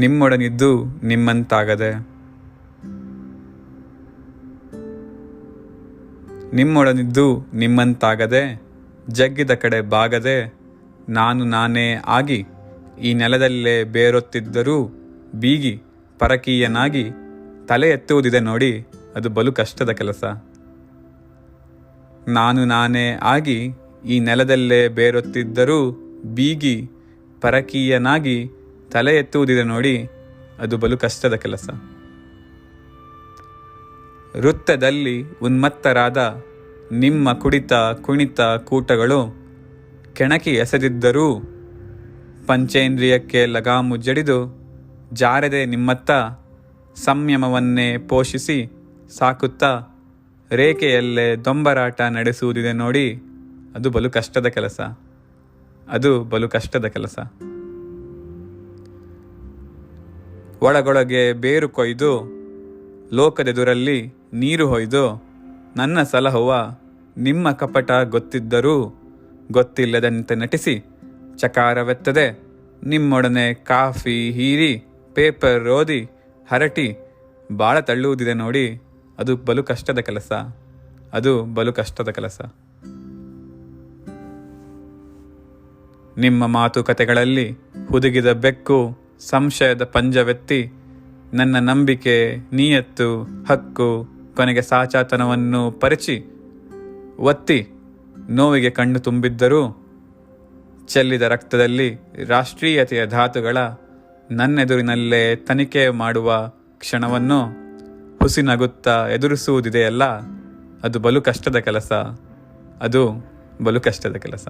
ನಿಮ್ಮೊಡನಿದ್ದು ನಿಮ್ಮಂತಾಗದೆ. ನಿಮ್ಮೊಡನಿದ್ದು ನಿಮ್ಮಂತಾಗದೆ, ಜಗ್ಗಿದ ಕಡೆ ಬಾಗದೆ, ನಾನು ನಾನೇ ಆಗಿ, ಈ ನೆಲದಲ್ಲೇ ಬೇರೊತ್ತಿದ್ದರೂ ಬೀಗಿ, ಪರಕೀಯನಾಗಿ, ತಲೆ ಎತ್ತುವುದಿದೆ ನೋಡಿ, ಅದು ಬಲು ಕಷ್ಟದ ಕೆಲಸ. ನಾನು ನಾನೇ ಆಗಿ, ಈ ನೆಲದಲ್ಲೇ ಬೇರೊತ್ತಿದ್ದರೂ ಬೀಗಿ, ಪರಕೀಯನಾಗಿ ತಲೆ ಎತ್ತುವುದಿದೆ ನೋಡಿ, ಅದು ಬಲು ಕಷ್ಟದ ಕೆಲಸ. ವೃತ್ತದಲ್ಲಿ ಉನ್ಮತ್ತರಾದ ನಿಮ್ಮ ಕುಡಿತ, ಕುಣಿತ ಕೂಟಗಳು ಕೆಣಕಿ ಎಸೆದಿದ್ದರೂ ಪಂಚೇಂದ್ರಿಯಕ್ಕೆ ಲಗಾಮು ಜಡಿದು ಜಾರದೆ ನಿಮ್ಮತ್ತ ಸಂಯಮವನ್ನೇ ಪೋಷಿಸಿ ಸಾಕುತ್ತಾ ರೇಖೆಯಲ್ಲೇ ದೊಂಬರಾಟ ನಡೆಸುವುದಿದೆ ನೋಡಿ, ಅದು ಬಲು ಕಷ್ಟದ ಕೆಲಸ. ಅದು ಬಲು ಕಷ್ಟದ ಕೆಲಸ. ಒಳಗೊಳಗೆ ಬೇರು ಕೊಯ್ದು ಲೋಕದೆದುರಲ್ಲಿ ನೀರು ಹೊಯ್ದು, ನನ್ನ ಸಲಹುವ ನಿಮ್ಮ ಕಪಟ ಗೊತ್ತಿದ್ದರೂ ಗೊತ್ತಿಲ್ಲದಂತೆ ನಟಿಸಿ, ಚಕಾರವೆತ್ತದೆ. ನಿಮ್ಮೊಡನೆ ಕಾಫಿ ಹೀರಿ, ಪೇಪರ್ ಓದಿ, ಹರಟಿ, ಬಾಳ ತಳ್ಳುವುದಿದೆ ನೋಡಿ, ಅದು ಬಲು ಕಷ್ಟದ ಕೆಲಸ. ಅದು ಬಲು ಕಷ್ಟದ ಕೆಲಸ. ನಿಮ್ಮ ಮಾತುಕತೆಗಳಲ್ಲಿ ಹುದುಗಿದ ಬೆಕ್ಕು ಸಂಶಯದ ಪಂಜವೆತ್ತಿ ನನ್ನ ನಂಬಿಕೆ, ನೀಯತ್ತು, ಹಕ್ಕು, ಕೊನೆಗೆ ಸಾಚಾತನವನ್ನು ಪರಿಚಿ. ಒತ್ತಿ ನೋವಿಗೆ ಕಣ್ಣು ತುಂಬಿದ್ದರೂ ಚೆಲ್ಲಿದ ರಕ್ತದಲ್ಲಿ ರಾಷ್ಟ್ರೀಯತೆಯ ಧಾತುಗಳ ನನ್ನೆದುರಿನಲ್ಲೇ ತನಿಖೆ ಮಾಡುವ ಕ್ಷಣವನ್ನು ಹುಸಿನಗುತ್ತಾ ಎದುರಿಸುವುದಿದೆಯಲ್ಲ, ಅದು ಬಲು ಕಷ್ಟದ ಕೆಲಸ. ಅದು ಬಲು ಕಷ್ಟದ ಕೆಲಸ.